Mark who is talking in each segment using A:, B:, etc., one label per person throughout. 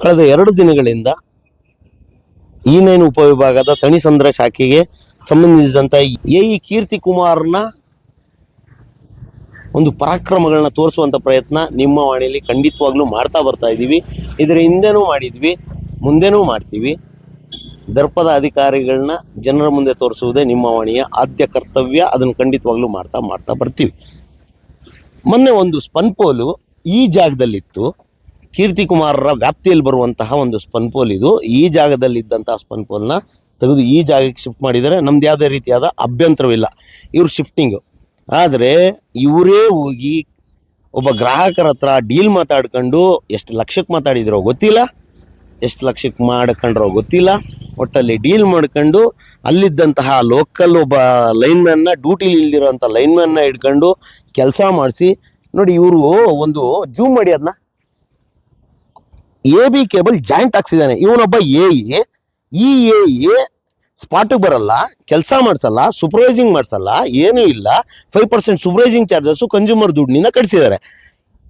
A: ಕಳೆದ ಎರಡು ದಿನಗಳಿಂದ ಈ ನೈನ್ ಉಪವಿಭಾಗದ ತಣಿಸಂದ್ರ ಶಾಖೆಗೆ ಸಂಬಂಧಿಸಿದಂತ ಎ ಇ ಕೀರ್ತಿ ಕುಮಾರ್ನ ಒಂದು ಪರಾಕ್ರಮಗಳನ್ನ ತೋರಿಸುವಂತ ಪ್ರಯತ್ನ ನಿಮ್ಮ ವಾಣಿಯಲ್ಲಿ ಖಂಡಿತವಾಗ್ಲೂ ಮಾಡ್ತಾ ಬರ್ತಾ ಇದ್ದೀವಿ. ಇದರ ಹಿಂದೆನೂ ಮಾಡಿದ್ವಿ, ಮುಂದೆನೂ ಮಾಡ್ತೀವಿ. ದರ್ಪದ ಅಧಿಕಾರಿಗಳನ್ನ ಜನರ ಮುಂದೆ ತೋರಿಸುವುದೇ ನಿಮ್ಮ ವಾಣಿಯ ಆದ್ಯ ಕರ್ತವ್ಯ, ಅದನ್ನು ಖಂಡಿತವಾಗ್ಲೂ ಮಾಡ್ತಾ ಮಾಡ್ತಾ ಬರ್ತೀವಿ. ಮೊನ್ನೆ ಒಂದು ಸ್ಪನ್ ಪೋಲು ಈ ಜಾಗದಲ್ಲಿತ್ತು. ಕೀರ್ತಿ ಕುಮಾರರ ವ್ಯಾಪ್ತಿಯಲ್ಲಿ ಬರುವಂತಹ ಒಂದು ಸ್ಪನ್ ಪೋಲ್ ಇದು. ಈ ಜಾಗದಲ್ಲಿದ್ದಂತಹ ಸ್ಪನ್ ಪೋಲ್ನ ತೆಗೆದು ಈ ಜಾಗಕ್ಕೆ ಶಿಫ್ಟ್ ಮಾಡಿದರೆ ನಮ್ದು ಯಾವುದೇ ರೀತಿಯಾದ ಅಭ್ಯಂತರವಿಲ್ಲ. ಇವ್ರು ಶಿಫ್ಟಿಂಗು. ಆದರೆ ಇವರೇ ಹೋಗಿ ಒಬ್ಬ ಗ್ರಾಹಕರ ಹತ್ರ ಡೀಲ್ ಮಾತಾಡ್ಕೊಂಡು ಎಷ್ಟು ಲಕ್ಷಕ್ಕೆ ಮಾತಾಡಿದಿರೋ ಗೊತ್ತಿಲ್ಲ. ಎಷ್ಟು ಲಕ್ಷಕ್ಕೆ ಮಾಡ್ಕೊಂಡ್ರೋ ಗೊತ್ತಿಲ್ಲ. ಒಟ್ಟಲ್ಲಿ ಡೀಲ್ ಮಾಡ್ಕೊಂಡು ಅಲ್ಲಿದ್ದಂತಹ ಲೋಕಲ್ ಒಬ್ಬ ಲೈನ್ಮ್ಯಾನ್ನ ಡ್ಯೂಟಿಲಿ ಇಲ್ದಿರೋಂಥ ಲೈನ್ಮ್ಯಾನ್ನ ಇಟ್ಕೊಂಡು ಕೆಲಸ ಮಾಡಿಸಿ ನೋಡಿ ಇವರು ಒಂದು ಜೂಮ್ ಮಾಡಿ ಅದನ್ನ. ಎ ಬಿ ಕೇಬಲ್ ಜಾಯಿಂಟ್ ಹಾಕ್ಸಿದ್ದಾನೆ ಇವನೊಬ್ಬ ಎ ಈ ಎ ಸ್ಪಾಟಿಗೆ ಬರಲ್ಲ, ಕೆಲಸ ಮಾಡಿಸಲ್ಲ ಸೂಪರ್ವೈಸಿಂಗ್ ಮಾಡಿಸಲ್ಲ, ಏನೂ ಇಲ್ಲ five percent supervising charges consumer ದುಡ್ಡಿನ ಕಟ್ಸಿದ್ದಾರೆ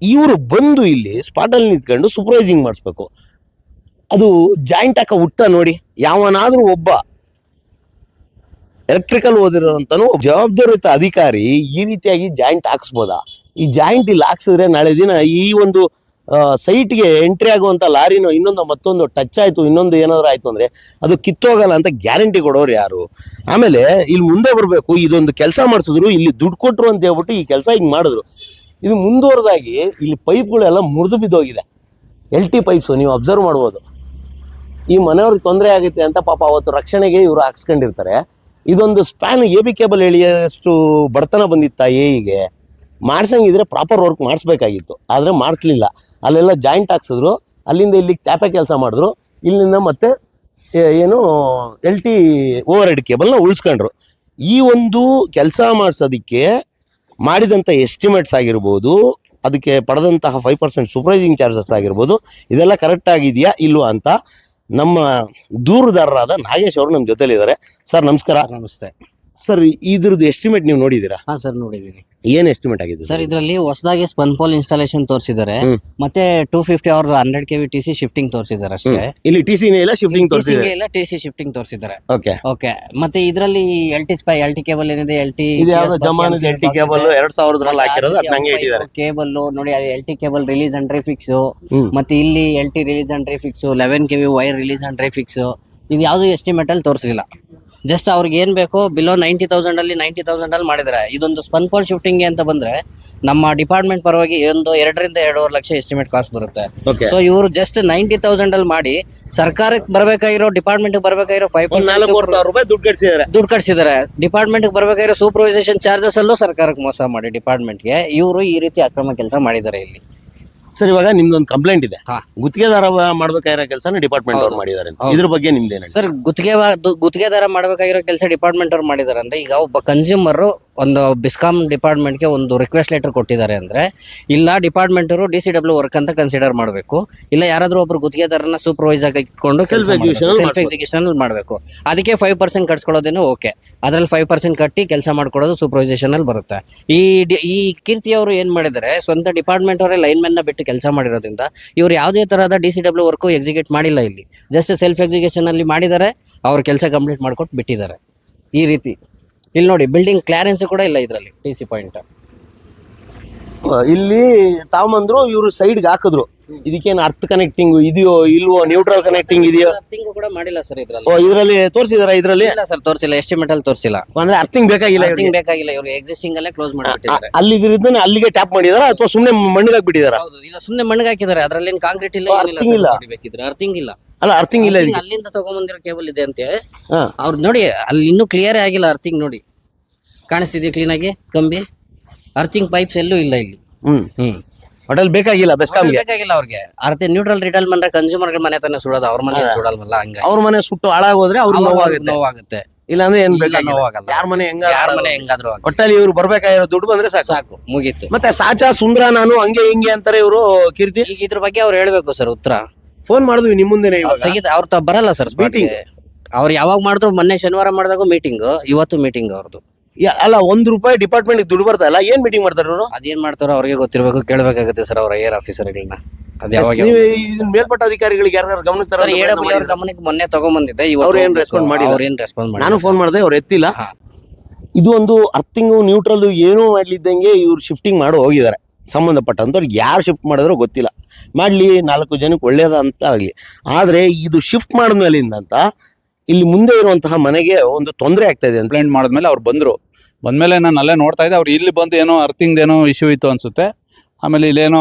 A: ಇವರು ಬಂದು ಇಲ್ಲಿ ಸ್ಪಾಟಲ್ಲಿ ನಿಂತ್ಕೊಂಡು ಸೂಪರ್ವೈಸಿಂಗ್ ಮಾಡಿಸ್ಬೇಕು. ಅದು ಜಾಯಿಂಟ್ ಹಾಕ ಹುಟ್ಟ ನೋಡಿ, ಯಾವನಾದರೂ ಒಬ್ಬ ಎಲೆಕ್ಟ್ರಿಕಲ್ ಓದಿರೋಂತನು ಜವಾಬ್ದಾರಿಯುತ ಅಧಿಕಾರಿ ಈ ರೀತಿಯಾಗಿ ಜಾಯಿಂಟ್ ಹಾಕ್ಸ್ಬೋದಾ? ಈ ಜಾಯಿಂಟ್ ಇಲ್ಲಿ ಹಾಕ್ಸಿದ್ರೆ ನಾಳೆ ದಿನ ಈ ಒಂದು ಸೈಟ್ಗೆ ಎಂಟ್ರಿ ಆಗುವಂತ ಲಾರಿನೋ ಇನ್ನೊಂದು ಮತ್ತೊಂದು ಟಚ್ ಆಯಿತು, ಇನ್ನೊಂದು ಏನಾದ್ರು ಆಯಿತು ಅಂದ್ರೆ ಅದು ಕಿತ್ತೋಗಲ್ಲ ಅಂತ ಗ್ಯಾರಂಟಿ ಕೊಡೋರು ಯಾರು? ಆಮೇಲೆ ಇಲ್ಲಿ ಮುಂದೆ ಬರಬೇಕು, ಇದೊಂದು ಕೆಲಸ ಮಾಡಿಸಿದ್ರು, ಇಲ್ಲಿ ದುಡ್ಡು ಕೊಟ್ರು ಅಂತ ಹೇಳ್ಬಿಟ್ಟು ಈ ಕೆಲಸ ಹಿಂಗೆ ಮಾಡಿದ್ರು. ಇದು ಮುಂದುವರೆದಾಗಿ ಇಲ್ಲಿ ಪೈಪ್ಗಳೆಲ್ಲ ಮುರಿದು ಬಿದ್ದೋಗಿದೆ. ಎಲ್ ಟಿ ಪೈಪ್ಸು ನೀವು ಅಬ್ಸರ್ವ್ ಮಾಡ್ಬೋದು. ಈ ಮನೆಯವ್ರಿಗೆ ತೊಂದರೆ ಆಗುತ್ತೆ ಅಂತ ಪಾಪ ಅವತ್ತು ರಕ್ಷಣೆಗೆ ಇವರು ಹಾಕ್ಸ್ಕೊಂಡಿರ್ತಾರೆ. ಇದೊಂದು ಸ್ಪ್ಯಾನ್ ಎ ಬಿ ಕೇಬಲ್ ಎಳೆಯಷ್ಟು ಬಡತನ ಬಂದಿತ್ತ ಎಗೆ ಮಾಡ್ಸಂಗಿದ್ರೆ ಪ್ರಾಪರ್ ವರ್ಕ್ ಮಾಡಿಸ್ಬೇಕಾಗಿತ್ತು. ಆದರೆ ಮಾಡಿಸ್ಲಿಲ್ಲ. ಅಲ್ಲೆಲ್ಲ ಜಾಯಿಂಟ್ ಹಾಕ್ಸಿದ್ರು. ಅಲ್ಲಿಂದ ಇಲ್ಲಿಗೆ ತ್ಯಾಪೆ ಕೆಲಸ ಮಾಡಿದ್ರು. ಇಲ್ಲಿಂದ ಮತ್ತೆ ಏನು ಎಲ್ ಟಿ ಓವರ್ ಹೆಡ್ ಕೇಬಲ್ನ ಉಳಿಸ್ಕೊಂಡ್ರು. ಈ ಒಂದು ಕೆಲಸ ಮಾಡಿಸೋದಕ್ಕೆ ಮಾಡಿದಂಥ ಎಸ್ಟಿಮೇಟ್ಸ್ ಆಗಿರ್ಬೋದು, ಅದಕ್ಕೆ ಪಡೆದಂತಹ ಫೈವ್ ಪರ್ಸೆಂಟ್ ಸೂಪರ್ವೈಸಿಂಗ್ ಚಾರ್ಜಸ್ ಆಗಿರ್ಬೋದು, ಇದೆಲ್ಲ ಕರೆಕ್ಟ್ ಆಗಿದೆಯಾ ಇಲ್ವಾ ಅಂತ ನಮ್ಮ ದೂರದಾರರಾದ ನಾಗೇಶ್ ಅವರು ನಮ್ಮ ಜೊತೆಲಿದ್ದಾರೆ. ಸರ್, ನಮಸ್ಕಾರ.
B: ನಮಸ್ತೆ.
A: ಸರ್ ಇದ್ರದ್ದು ಎಸ್ಟಿಮೇಟ್ ನೀವು ನೋಡಿದ್ದೀರಾ?
B: ಹಾ ಸರ್ ನೋಡಿದೀನಿ
A: ಏನ್ ಎಸ್ಟಿಮೇಟ್ ಆಗಿದೆ
B: ಸರ್ ಇದರಲ್ಲಿ ಹೊಸದಾಗಿ ಸ್ಪನ್ ಪೋಲ್ ಇನ್ಸ್ಟಾಲೇಷನ್ ತೋರಿಸಿದ್ದಾರೆ ಮತ್ತೆ ಟೂ ಫಿಫ್ಟಿ ಅವ್ರದ್ದು hundred K V T C shifting ತೋರಿಸಿದ್ದಾರೆ ಅಷ್ಟೇ.
A: ಇಲ್ಲಿ ಟಿ ಸಿನೇ ಇಲ್ಲ ಶಿಫ್ಟಿಂಗ್ ತೋರಿಸಿದೆ
B: ಇಲ್ಲ ಟಿ ಸಿ ಶಿಫ್ಟಿಂಗ್ ತೋರಿಸಿದ್ದಾರೆ
A: ಓಕೆ
B: ಓಕೆ ಮತ್ತೆ ಇದರಲ್ಲಿ ಎಲ್ ಟಿ ಸ್ಪೈ ಎಲ್ ಟಿ ಕೇಬಲ್ ಏನಿದೆ? ಎಲ್ ಟಿ
A: ಇದು ಯಾವ್ದೋ ಜಮಾನದ ಎಲ್ ಟಿ ಕೇಬಲ್ ಎರಡ್ ಸಾವಿರದ್ರಲ್ಲಿ ಹಾಕಿರೋದು ನಂಗೆ ಇಟ್ಟಿದ್ದಾರೆ.
B: ಕೇಬಲ್ ನೋಡಿ L T cable release and fix
A: hmm.
B: ಮತ್ತೆ ಇಲ್ಲಿ L T release and fix eleven K V wire release and fix ಇದು ಯಾವ್ದು ಎಸ್ಟಿಮೇಟ್ ಅಲ್ಲಿ ತೋರಿಸಿಲ್ಲ. ಜಸ್ಟ್ ಅವ್ರಿಗೆ ಏನ್ ಬೇಕೋ ಬಿಲೋ ನೈಂಟಿ ತೌಸಂಡ್ ಅಲ್ಲಿ ನೈಂಟಿ ತೌಸಂಡ್ ಅಲ್ಲಿ ಮಾಡಿದ್ದಾರೆ ಇದೊಂದು ಸ್ಪನ್ ಪೋಲ್ ಶಿಫ್ಟಿಂಗ್ ಅಂತ ಬಂದ್ರೆ ನಮ್ಮ ಡಿಪಾರ್ಟ್ಮೆಂಟ್ ಪರವಾಗಿ ಒಂದು ಎರಡರಿಂದ ಎರಡೂವರೆ ಲಕ್ಷ ಎಸ್ಟಿಮೇಟ್ ಕಾಸ್ಟ್ ಬರುತ್ತೆ. ಸೊ ಇವರು ಜಸ್ಟ್ ನೈಂಟಿ ತೌಸಂಡ್ ಅಲ್ಲಿ ಮಾಡಿ ಸರ್ಕಾರಕ್ಕೆ ಬರಬೇಕಾಗಿರೋ ಡಿಪಾರ್ಟ್ಮೆಂಟ್ ಬರಬೇಕಾಗಿರೋ ಫೈವ್
A: ರೂಪಾಯಿ ದುಡ್ಡು ಕಟ್ಸಿದ್ದಾರೆ.
B: ದುಡ್ಡು ಕಟ್ಸಿದ್ದಾರೆ. ಡಿಪಾರ್ಟ್ಮೆಂಟ್ ಬರಬೇಕಾಗಿರೋ ಸೂಪರ್ವೈಸೇಷನ್ ಚಾರ್ಜಸ್ ಅಲ್ಲೂ ಸರ್ಕಾರಕ್ಕೆ ಮೋಸ ಮಾಡಿ ಡಿಪಾರ್ಟ್ಮೆಂಟ್ಗೆ ಇವರು ಈ ರೀತಿ ಅಕ್ರಮ ಕೆಲಸ ಮಾಡಿದ್ದಾರೆ ಇಲ್ಲಿ.
A: ಸರ್ ಇವಾಗ ನಿಮ್ದೊಂದು ಕಂಪ್ಲೇಂಟ್ ಇದೆ
B: ಹಾ.
A: ಗುತ್ತಿಗೆದಾರ ಮಾಡ್ಬೇಕಾಗಿರೋ ಕೆಲಸನ ಡಿಪಾರ್ಟ್ಮೆಂಟ್ ಅವ್ರು ಮಾಡಿದ್ದಾರೆ ಅಂತ
B: ಹೌದು.
A: ಇದ್ರ ಬಗ್ಗೆ ನಿಮ್ದೇನು
B: ಸರ್ ಗುತ್ತಿಗೆ ಗುತ್ತಿಗೆದಾರ ಮಾಡ್ಬೇಕಾಗಿರೋ ಕೆಲಸ ಡಿಪಾರ್ಟ್ಮೆಂಟ್ ಅವ್ರು ಮಾಡಿದ್ದಾರೆ ಅಂದ್ರೆ ಈಗ ಒಬ್ಬ ಕನ್ಸ್ಯೂಮರ್ ಒಂದು ಬಿಸ್ಕಾಮ್ ಡಿಪಾರ್ಟ್ಮೆಂಟ್ಗೆ ಒಂದು ರಿಕ್ವೆಸ್ಟ್ ಲೆಟರ್ ಕೊಟ್ಟಿದ್ದಾರೆ ಅಂದ್ರೆ ಇಲ್ಲ ಡಿಪಾರ್ಟ್ಮೆಂಟ್ ಅವರು ಡಿ ಸಿ ಡಬ್ಲ್ಯೂ ವರ್ಕ್ ಅಂತ ಕನ್ಸಿಡರ್ ಮಾಡಬೇಕು. ಇಲ್ಲ ಯಾರಾದರೂ ಒಬ್ರು ಗುತ್ತಿಗೆದಾರನ ಸೂಪರ್ವೈಸ್ ಆಗಿ ಇಟ್ಕೊಂಡು ಸೆಲ್ಫ್. ಎಕ್ಸಿಕ್ಯೂಷನ್ ಮಾಡಬೇಕು. ಅದಕ್ಕೆ ಫೈವ್ ಪರ್ಸೆಂಟ್ ಕಟ್ಸ್ಕೊಳ್ಳೋದೇನು ಓಕೆ ಅದರಲ್ಲಿ ಫೈವ್ ಪರ್ಸೆಂಟ್ ಕಟ್ಟಿ ಕೆಲಸ ಮಾಡ್ಕೊಡೋದು ಸೂಪರ್ವೈಸೇಷನಲ್ಲಿ ಬರುತ್ತೆ. ಈ ಡಿ- ಈ ಕೀರ್ತಿ ಅವರು ಏನ್ ಮಾಡಿದರೆ ಸ್ವಂತ ಡಿಪಾರ್ಟ್ಮೆಂಟ್ ಅವರೇ ಲೈನ್ನ ಬಿಟ್ಟು ಕೆಲಸ ಮಾಡಿರೋದ್ರಿಂದ ಇವರು ಯಾವುದೇ ತರಹದ D C W work execute ಮಾಡಿಲ್ಲ ಇಲ್ಲಿ. ಜಸ್ಟ್ ಸೆಲ್ಫ್ ಎಕ್ಸಿಕ್ಯೂಷನಲ್ಲಿ ಮಾಡಿದ್ದಾರೆ ಅವ್ರ ಕೆಲಸ ಕಂಪ್ಲೀಟ್ ಮಾಡ್ಕೊಟ್ಟು ಬಿಟ್ಟಿದ್ದಾರೆ. ಈ ರೀತಿ. ಇಲ್ಲಿ ನೋಡಿ ಬಿಲ್ಡಿಂಗ್ ಕ್ಲಾರೆನ್ಸ್ ಕೂಡ ಇಲ್ಲ ಇದರಲ್ಲಿ ಟಿ ಸಿ ಪಾಯಿಂಟ್
A: ಇಲ್ಲಿ ತಾವಂದ್ರು ಇವರು ಸೈಡ್ಗೆ ಹಾಕಿದ್ರು. ಇದಕ್ಕೇನು ಅರ್ಥ ಕನೆಕ್ಟಿಂಗ್ ಇದೆಯೋ ಇಲ್ವೋ ನ್ಯೂಟ್ರಲ್ ಕನೆಕ್ಟಿಂಗ್ ಇದೆಯೋ?
B: ಅರ್ಥಿಂಗ್ ಕೂಡ ಮಾಡಿಲ್ಲ ಸರ್
A: ಓ
B: ಇದ್ರಲ್ಲಿ
A: ಇದರಲ್ಲಿ ತೋರಿಸಿದಾರ ಇದರಲ್ಲಿ?
B: ಇಲ್ಲ ಸರ್ ತೋರಿಸಿಲ್ಲ ಎಸ್ಟಿಮೇಟ್ ಅಲ್ಲಿ ತೋರಿಸಿಲ್ಲ.
A: ಅಂದ್ರೆ ಅರ್ಥಿಂಗ್ ಬೇಕಾಗಿಲ್ಲ
B: ಅರ್ಥಿಂಗ್ ಬೇಕಾಗಿಲ್ಲ ಇವ್ರಿಗೆ ಎಕ್ಸಿಸ್ಟಿಂಗ್ ಅಲ್ಲೇ ಕ್ಲೋಸ್ ಮಾಡಿಬಿಟ್ಟಿದ್ದಾರೆ
A: ಅಲ್ಲಿ ಇದ್ರಿಂದ ಅಲ್ಲಿಗೆ ಟ್ಯಾಪ್ ಮಾಡಿದಾರ ಅಥವಾ ಸುಮ್ಮನೆ ಮಣ್ಣಿಗೆ ಹಾಕ್ಬಿಟ್ಟಿದಾರ?
B: ಹೌದು ಇಲ್ಲ ಸುಮ್ನೆ ಮಣ್ಣಿಗೆ ಹಾಕಿದ್ದಾರೆ ಅದ್ರಲ್ಲಿ ಕಾಂಕ್ರೀಟ್ ಇಲ್ಲ ಅರ್ಥಿಂಗ್ ಇಲ್ಲ.
A: ಅಲ್ಲ ಅರ್ಥಿಂಗ್ ಇಲ್ಲ ಇದಕ್ಕೆ
B: ಅಲ್ಲಿಂದ ತಗೊಂಬಂದಿರೋ ಕೇಬಲ್ ಇದೆ ಅಂತೆ
A: ಹಾ.
B: ಅವ್ರು ನೋಡಿ ಅಲ್ಲಿ ಇನ್ನೂ ಕ್ಲಿಯರ್ ಆಗಿಲ್ಲ ಅರ್ಥಿಂಗ್ ನೋಡಿ. ಕಾಣಿಸ್ತಿದೆ ಕ್ಲೀನ್ ಆಗಿ ಕಂಬಿ? ಅರ್ಥಿಂಗ್ ಪೈಪ್ಸ್ ಎಲ್ಲೂ ಇಲ್ಲ ಇಲ್ಲಿ.
A: ಹ್ಮ್.
B: ಹ್ಮ್.
A: ಹೋಟೆಲ್ ಬೇಕಾಗಿಲ್ಲ ಬೆಸ್ಕಾಮ್ಗೆ
B: ಬೇಕಾಗಿಲ್ಲ ಅವ್ರಿಗೆ. ಅರ್ಥ ನ್ಯೂಟ್ರಲ್ ರಿಟೈಲ್ ಬಂದ್ರೆ ಕನ್ಸ್ಯೂಮರ್ ಮನೆ ತಾನೇ ಸುಡೋದು ಅವ್ರ ಮನೆ. ಸುಡಲ್ವಲ್ಲ ಹಂಗ
A: ಅವ್ರ ಮನೆ ಸುಟ್ಟು ಹಾಳಾಗೋದ್ರೆ ಅವ್ರಿಗೆ ನೋವಾಗುತ್ತೆ.
B: ನೋವಾಗುತ್ತೆ.
A: ಇಲ್ಲ ಅಂದ್ರೆ ಏನ್
B: ಇಲ್ಲ,
A: ಬೇಕಾಗಿಲ್ಲ.
B: ನೋವಾಗಲ್ಲ.
A: ಯಾರ ಮನೆ ಹೆಂಗ
B: ಯಾರ ಮನೆ ಹೆಂಗಾದ್ರು ಆಗ್ಲಿ.
A: ಒಟ್ಟಲ್ಲಿ ಇವ್ರು ಬರ್ಬೇಕಾಗಿರೋ ದುಡ್ಡು ಬಂದ್ರೆ ಸಾಕು.
B: ಸಾಕು ಮುಗೀತು.
A: ಮತ್ತೆ ಸಾಚಾ ಸುಂದ್ರ ನಾನು ಹಂಗೆ ಹಿಂಗೆ ಅಂತಾರೆ ಇವರು ಕೀರ್ತಿ.
B: ಈಗ ಇದ್ರ ಬಗ್ಗೆ ಅವ್ರು ಹೇಳ್ಬೇಕು ಸರ್ ಉತ್ತರ.
A: ಫೋನ್ ಮಾಡಿದ್ವಿ ನಿಮ್ ಮುಂದೆನೆ ಇವಾಗ.
B: ತೆಗಿದ ಅವ್ರ ತ ಬರಲ್ಲ ಸರ್
A: ಮೀಟಿಂಗ್
B: ಅವ್ರು ಯಾವಾಗ ಮಾಡಿದ್ರು ಮೊನ್ನೆ ಶನಿವಾರ ಮಾಡಿದಾಗ ಮೀಟಿಂಗ್ ಇವತ್ತು ಮೀಟಿಂಗ್ ಅವ್ರದ್ದು
A: ಯಾ- ಅಲ್ಲ ಒಂದ್ ರೂಪಾಯಿ ಡಿಪಾರ್ಟ್ಮೆಂಟ್ ದುಡ್ಡು ಬರ್ತಾ ಇಲ್ಲ ಏನ್ ಮೀಟಿಂಗ್ ಮಾಡ್ತಾರೆ ಇವ್ರು?
B: ಅದೇನ್ ಮಾಡ್ತಾರೋ ಅವ್ರಿಗೆ ಗೊತ್ತಿರ್ಬೇಕು ಕೇಳಬೇಕಾಗುತ್ತೆ ಸರ್ ಅವ್ರ ಏರ್ ಆಫೀಸರ್ಗಳನ್ನ ಅದು ಯಾವಾಗ
A: ನೀವು ಇದನ್ನ ಮೇಲ್ಪಟ್ಟ ಅಧಿಕಾರಿಗಳಿಗೆ ಯಾರು ಗಮನಕ್ಕೆ
B: ಸರ್ ಎ ಡಬ್ಲ್ಯೂ ಅವ್ರ ಗಮನಕ್ಕೆ ಮೊನ್ನೆ ತಗೊಂಬಂದಿದ್ದೆ
A: ಅವ್ರು ಏನ್ respond ಮಾಡಿಲ್ಲ?
B: ಅವ್ರು ಏನ್ ರೆಸ್ಪಾನ್ಸ್
A: ನಾನು ಫೋನ್ ಮಾಡಿದೆ ಅವ್ರು ಎತ್ತಿಲ್ಲ.
B: ಹಾ.
A: ಇದು ಒಂದು ಅರ್ಥಿಂಗು ನ್ಯೂಟ್ರಲ್ ಏನೂ ಮಾಡ್ಲಿದ್ದಂಗೆ ಇವ್ರು ಶಿಫ್ಟಿಂಗ್ ಮಾಡಿ ಹೋಗಿದ್ದಾರೆ. ಸಂಬಂಧಪಟ್ಟಂತವ್ರು ಯಾರು ಶಿಫ್ಟ್ ಮಾಡಿದ್ರೋ ಗೊತ್ತಿಲ್ಲ. ಮಾಡ್ಲಿ ನಾಲ್ಕು ಜನಕ್ಕೆ ಒಳ್ಳೇದ ಅಂತ ಆಗಲಿ. ಆದ್ರೆ ಇದು ಶಿಫ್ಟ್ ಮಾಡಿದ್ಮೇಲಿಂದ ಅಂತ ಇಲ್ಲಿ ಮುಂದೆ ಇರುವಂತಹ ಮನೆಗೆ ಒಂದು ತೊಂದರೆ ಆಗ್ತಾ ಇದೆ ಅಂತ.
C: ಕಂಪ್ಲೇಂಟ್ ಮಾಡಿದ್ಮೇಲೆ ಅವ್ರು ಬಂದರು. ಬಂದಮೇಲೆ ನಾನು ಅಲ್ಲೇ ನೋಡ್ತಾ ಇದ್ದೆ ಅವ್ರು ಇಲ್ಲಿ ಬಂದು ಏನೋ ಅರ್ಥಿಂಗ್ ಏನೋ ಇಶ್ಯೂ ಇತ್ತು ಅನ್ಸುತ್ತೆ. ಆಮೇಲೆ ಇಲ್ಲೇನೋ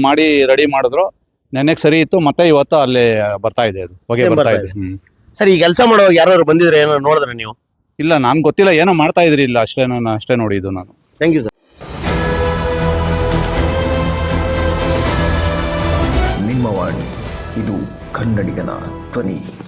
C: ಮಾಡಿ ರೆಡಿ ಮಾಡಿದ್ರು. ನೆನ್ನೆಗೆ ಸರಿ ಇತ್ತು ಮತ್ತೆ ಇವತ್ತು ಅಲ್ಲಿ ಬರ್ತಾ ಇದೆ ಅದು. ಹೊಗೆ ಬರ್ತಾ ಇದೆ. ಹ್ಮ್.
A: ಸರ್ ಈ ಕೆಲಸ ಮಾಡುವಾಗ ಯಾರು ಬಂದಿದ್ರೆ ಏನೋ ನೋಡಿದ್ರೆ ನೀವು?
C: ಇಲ್ಲ ನಾನು ಗೊತ್ತಿಲ್ಲ ಏನೋ ಮಾಡ್ತಾ ಇದ್ರಿ ಇಲ್ಲ ಅಷ್ಟೇ ನಾನು ಅಷ್ಟೇ ನೋಡಿದ್ದು ನಾನು.
A: ಥ್ಯಾಂಕ್ ಯು ಸರ್
D: ಇದು ಕನ್ನಡಿಗನ ಧ್ವನಿ.